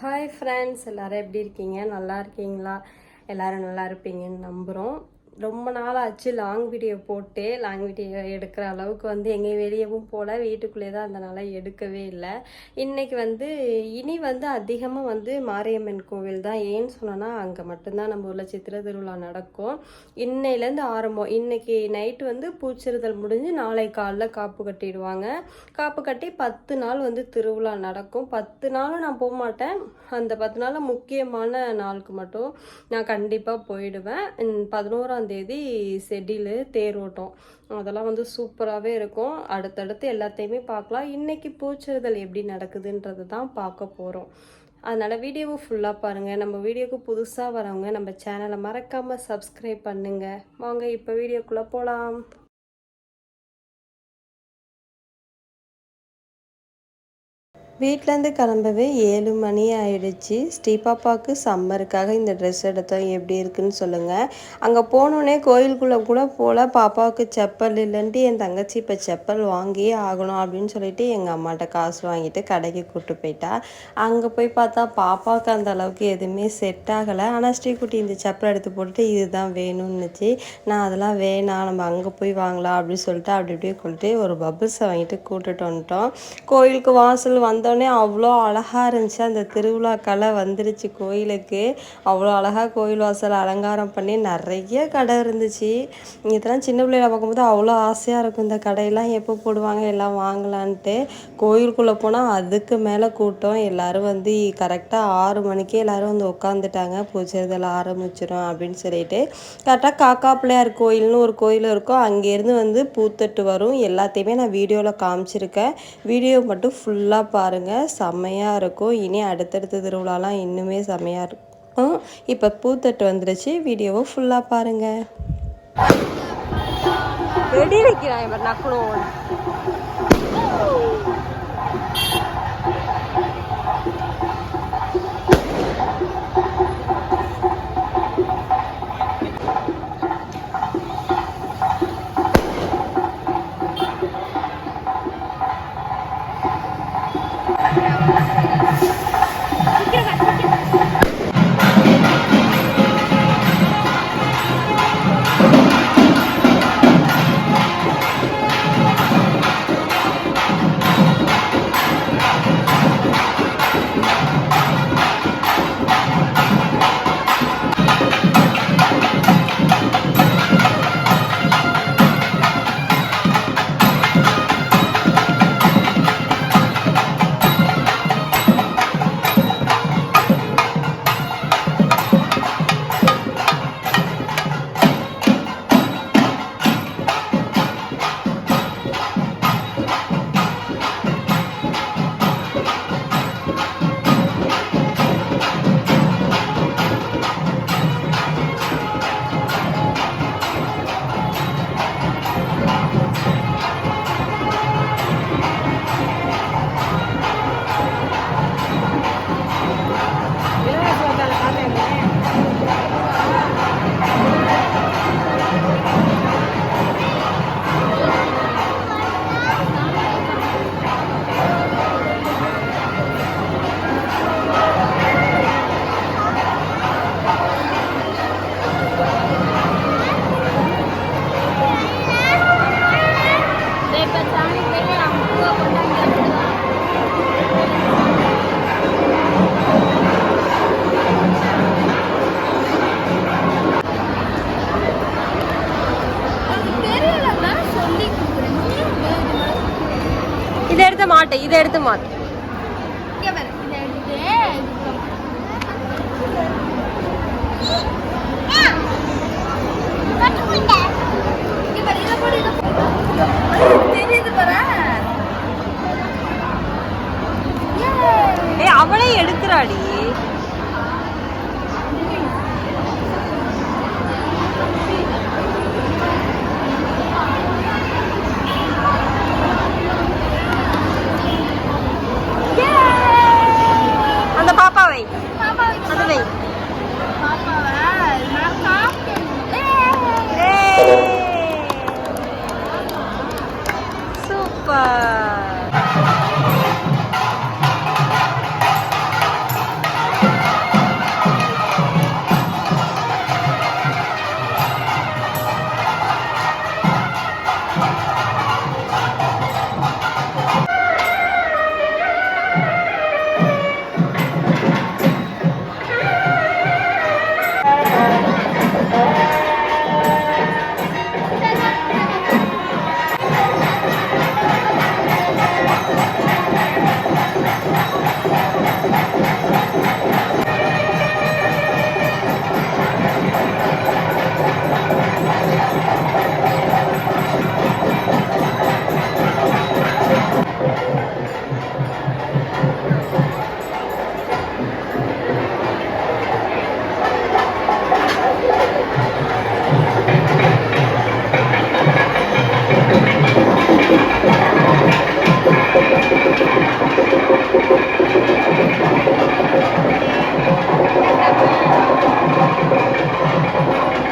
Hi friends எல்லோரும் எப்படி இருக்கீங்க? நல்லா இருக்கீங்களா? எல்லோரும் நல்லா இருப்பீங்கன்னு நம்புகிறோம் ரொம்ப நாள் ஆச்சு லாங் வீடியோ போட்டு லாங் வீடியோ எடுக்கிற அளவுக்கு வந்து எங்கேயும் வெளியவும் போகல வீட்டுக்குள்ளே தான் அதனால் எடுக்கவே இல்லை. இன்றைக்கி வந்து இனி வந்து அதிகமாக வந்து மாரியம்மன் கோவில் தான். ஏன்னு சொன்னோன்னா அங்கே மட்டும்தான் நம்ம ஊரில் சித்திரை திருவிழா நடக்கும். இன்னையிலேருந்து ஆரம்பம். இன்னைக்கு நைட்டு வந்து பூச்சிறுதல் முடிஞ்சு நாளை காலைல காப்பு கட்டிடுவாங்க. காப்பு கட்டி பத்து நாள் வந்து திருவிழா நடக்கும். பத்து நாளும் நான் போக மாட்டேன். அந்த பத்து நாளில் முக்கியமான நாளுக்கு மட்டும் நான் கண்டிப்பாக போயிடுவேன். பதினோராம் தேதி செடியில் தேரோட்டம் அதெல்லாம் வந்து சூப்பராகவே இருக்கும். அடுத்தடுத்து எல்லாத்தையுமே பார்க்கலாம். இன்றைக்கி பூச்சிறுதல் எப்படி நடக்குதுன்றது தான் பார்க்க போகிறோம் அதனால் வீடியோவை ஃபுல்லாக பாருங்கள் நம்ம வீடியோக்கு புதுசாக வரவங்க நம்ம சேனலை மறக்காமல் சப்ஸ்கிரைப் பண்ணுங்கள் வாங்க இப்போ வீடியோக்குள்ளே போகலாம் வீட்டிலேருந்து கிளம்பவே ஏழு மணி ஆயிடுச்சு. ஸ்ரீபாப்பாவுக்கு சம்மருக்காக இந்த ட்ரெஸ் எடுத்தோம். எப்படி இருக்குன்னு சொல்லுங்கள் அங்கே போனோடனே கோயிலுக்குள்ளே கூட போல் பாப்பாவுக்கு செப்பல் இல்லைன்ட்டு என் தங்கச்சி இப்போ செப்பல் வாங்கியே ஆகணும் அப்படின்னு சொல்லிட்டு எங்கள் அம்மாட்ட காசு வாங்கிட்டு கடைக்கு கூப்பிட்டு போயிட்டா. அங்கே போய் பார்த்தா பாப்பாவுக்கு அந்த அளவுக்கு எதுவுமே செட் ஆகலை. ஆனால் ஸ்ரீகுட்டி இந்த செப்பல் எடுத்து போட்டுட்டு இதுதான் வேணும்னுச்சு. நான் அதெல்லாம் வேணாம் நம்ம அங்கே போய் வாங்கலாம் அப்படின்னு சொல்லிட்டு அப்படி இப்படியே கொண்டுட்டு ஒரு பபுள்ஸை வாங்கிட்டு கூட்டுட்டு வந்துட்டோம். கோயிலுக்கு வாசல் பார்த்தோன்னே அவ்வளோ அழகாக இருந்துச்சு. அந்த திருவிழா கலை வந்துருச்சு கோயிலுக்கு. அவ்வளோ அழகாக கோயில் வாசல் அலங்காரம் பண்ணி நிறைய கடை இருந்துச்சு. இதெல்லாம் சின்ன பிள்ளைகளை பார்க்கும்போது அவ்வளோ ஆசையாக இருக்கும். இந்த கடையெல்லாம் எப்போ போடுவாங்க எல்லாம் வாங்கலான்ட்டு. கோயிலுக்குள்ளே போனால் அதுக்கு மேலே கூட்டம். எல்லோரும் வந்து கரெக்டாக ஆறு மணிக்கே எல்லோரும் வந்து உட்காந்துட்டாங்க பூச்செறிதல் ஆரம்பிச்சிடும் அப்படின்னு சொல்லிட்டு. கரெக்டாக காக்கா பிள்ளையார் கோயில்னு ஒரு கோயில் இருக்கும். அங்கேருந்து வந்து பூத்தட்டு வரும். எல்லாத்தையுமே நான் வீடியோவில் காமிச்சிருக்கேன். வீடியோ மட்டும் ஃபுல்லாக பாருங்கள் செம்மையாக இருக்கும். இனி அடுத்தடுத்த திருவிழாலாம் இன்னுமே செம்மையாக இருக்கும். இப்போ பூத்தட்டு வந்துருச்சு. வீடியோவை ஃபுல்லாக பாருங்கள் வெடி வைக்கிறான் நக்கணும் இதை எடுத்த மாட்டேன் இதை எடுத்து மாட்டேன் Thank you.